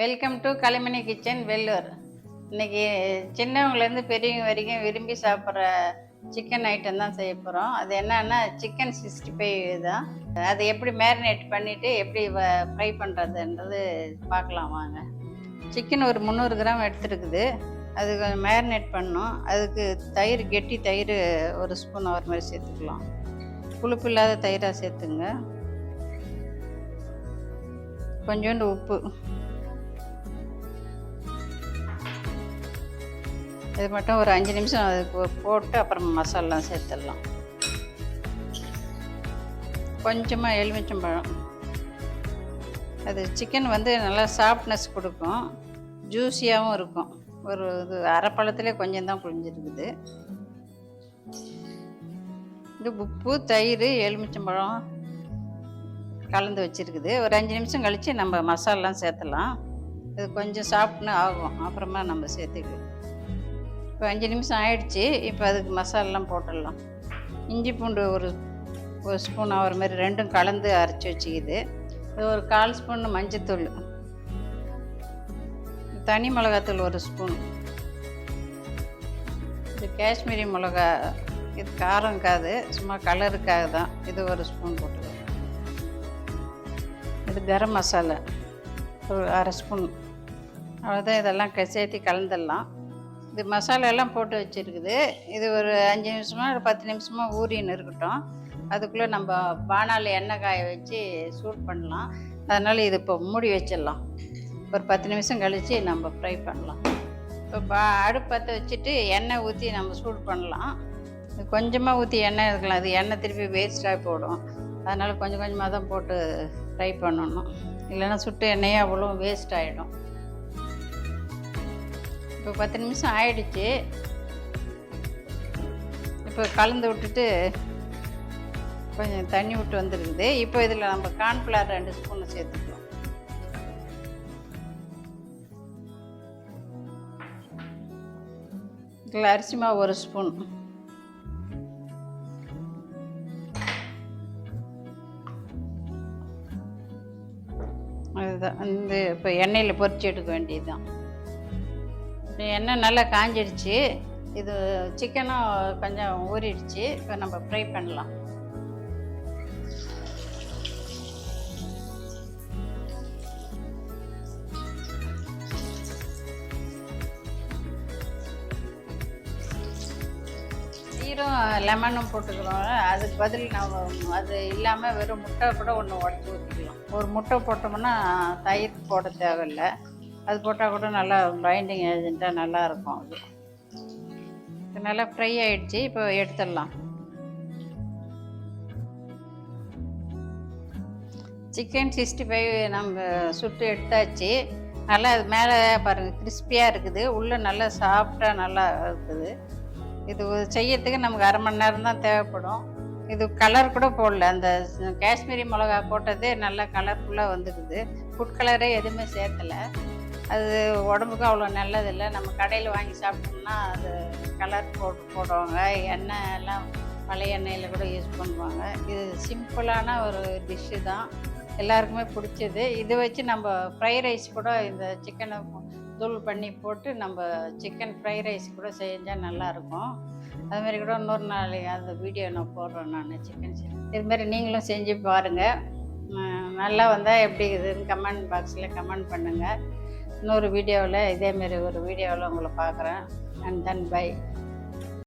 Welcome to Kalimani kitchen Vellur இன்னைக்கு சின்னவங்கலேருந்து பெரியவங்க வரைக்கும் விரும்பி சாப்பிட்ற சிக்கன் ஐட்டம் தான் செய்ய போகிறோம் அது என்னன்னா சிக்கன் சிக்ஸ்டி ஃபைவ் தான். அதை எப்படி மேரினேட் பண்ணிவிட்டு எப்படி ஃப்ரை பண்ணுறதுன்றது பார்க்கலாம் வாங்க. சிக்கன் ஒரு முந்நூறு கிராம் எடுத்துருக்குது. அது கொஞ்சம் மேரினேட் பண்ணோம். அதுக்கு தயிர் கெட்டி தயிர் ஒரு ஸ்பூன் ஒரு மாதிரி சேர்த்துக்கலாம். புளிப்பு இல்லாத தயிராக சேர்த்துங்க. கொஞ்சோண்டு உப்பு. இது மட்டும் ஒரு அஞ்சு நிமிஷம் அதுக்கு போட்டு அப்புறம் மசாலாம் சேர்த்துடலாம். கொஞ்சமாக எலுமிச்சம்பழம். அது சிக்கன் வந்து நல்லா சாஃப்ட்னஸ் கொடுக்கும். ஜூஸியாகவும் இருக்கும். ஒரு இது அரைப்பழத்துலேயே கொஞ்சம் தான் புழிஞ்சிருக்குது. இது உப்பு தயிர் எலுமிச்சம்பழம் கலந்து வச்சுருக்குது. ஒரு அஞ்சு நிமிஷம் கழித்து நம்ம மசாலாம் சேர்த்தலாம் இது கொஞ்சம் சாப்பிட்னு ஆகும். அப்புறமா நம்ம சேர்த்துக்கலாம். இப்போ அஞ்சு நிமிஷம் ஆயிடுச்சு இப்போ அதுக்கு மசாலாலாம் போட்டுடலாம். இஞ்சி பூண்டு ஒரு ஒரு ஸ்பூன் ஆகிற மாதிரி ரெண்டும் கலந்து அரைச்சி வச்சுக்கிது. இது ஒரு கால் ஸ்பூன் மஞ்சத்தூள். தனி மிளகாத்தூள் ஒரு ஸ்பூன். இது காஷ்மீரி மிளகா இது காரம் இருக்காது சும்மா கலருக்காக தான். இது ஒரு ஸ்பூன் போட்டுக்கலாம். இது கரம் மசாலா. ஒரு அரை ஸ்பூன். அவ்வளோதான் இதெல்லாம் க- சேர்த்து கலந்துடலாம். இது மசாலா எல்லாம் போட்டு வச்சுருக்குது. இது ஒரு அஞ்சு நிமிஷமாக ஒரு பத்து நிமிஷமாக ஊறின்னு இருக்கட்டும். அதுக்குள்ளே நம்ம பானால எண்ணெய் காய வச்சு சூட் பண்ணலாம். அதனால் இது இப்போ மூடி வச்சிடலாம். ஒரு பத்து நிமிஷம் கழித்து நம்ம ஃப்ரை பண்ணலாம். இப்போ பா அடுப்பு பற்ற வச்சுட்டு எண்ணெய் ஊற்றி நம்ம சூட் பண்ணலாம். கொஞ்சமாக ஊற்றி எண்ணெய் இருக்கலாம். அது எண்ணெய் திருப்பி வேஸ்ட்டாக போடும். அதனால் கொஞ்சம் கொஞ்சமாக தான் போட்டு ஃப்ரை பண்ணணும். இல்லைன்னா சுட்டு எண்ணெயே அவ்வளோ வேஸ்ட் ஆகிடும் இப்போ பத்து நிமிஷம் ஆயிடுச்சு. இப்போ கலந்து விட்டுட்டு கொஞ்சம் தண்ணி விட்டு வந்துருக்குது இப்போ இதில் நம்ம கார்ன்ஃப்ளவர் ரெண்டு ஸ்பூன் சேர்த்துக்கலாம். இதில் அரிசி மாவு ஒரு ஸ்பூன் அதுதான். வந்து இப்போ எண்ணெயில் பொறிச்சு எடுக்க வேண்டியது தான் எண்ணெய் நல்லா காஞ்சிடுச்சு இது சிக்கனும் கொஞ்சம் ஊறிடுச்சு. இப்போ நம்ம ஃப்ரை பண்ணலாம். ஈரம் லெமனும் போட்டுக்கிறோம். அதுக்கு பதில் நம்ம அது இல்லாமல் வெறும் முட்டை கூட ஒன்று உடச்சி ஊற்றிக்கலாம் ஒரு முட்டை போட்டோம்னா தயிர் போட தேவையில்லை. அது போட்டால் கூட நல்லா பைண்டிங் ஏஜென்ட்டாக நல்லாயிருக்கும் அது. நல்லா ஃப்ரை ஆகிடுச்சி இப்போ எடுத்துடலாம். சிக்கன் சிக்ஸ்டி ஃபைவ் நம்ம சுட்டு எடுத்தாச்சு. நல்லா அது மேலே பாருங்கள் கிறிஸ்பியாக இருக்குது. உள்ளே நல்லா சாஃப்டாக நல்லா இருக்குது. இது செய்யறதுக்கு நமக்கு அரை மணி நேரம் தான் தேவைப்படும். இது கலர் கூட போடல. அந்த காஷ்மீரி மிளகா போட்டதே நல்லா கலர்ஃபுல்லாக வந்துருக்குது ஃபுட் கலரே எதுவுமே சேர்த்தலை அது உடம்புக்கும் அவ்வளோ நல்லதில்லை. நம்ம கடையில் வாங்கி சாப்பிட்டோம்னா அது கலர் போட்டு போடுவாங்க. எண்ணெய் எல்லாம் பழைய எண்ணெயில் கூட யூஸ் பண்ணுவாங்க. இது சிம்பிளான ஒரு டிஷ்ஷு தான். எல்லாருக்குமே பிடிச்சது. இது வச்சு நம்ம ஃப்ரை ரைஸ் கூட இந்த சிக்கனை தூள் பண்ணி போட்டு நம்ம சிக்கன் ஃப்ரை ரைஸ் கூட செஞ்சால் நல்லாயிருக்கும். அதுமாரி கூட இன்னொரு நாள் அந்த வீடியோ நான் போடுறேன் நான் சிக்கன் இதுமாரி நீங்களும் செஞ்சு பாருங்கள் நல்லா வந்தால் எப்படி இதுன்னு கமெண்ட் பாக்ஸில் கமெண்ட் பண்ணுங்கள் இன்னொரு வீடியோவில் இதேமாரி ஒரு வீடியோவில் உங்களை பார்க்குறேன். And then by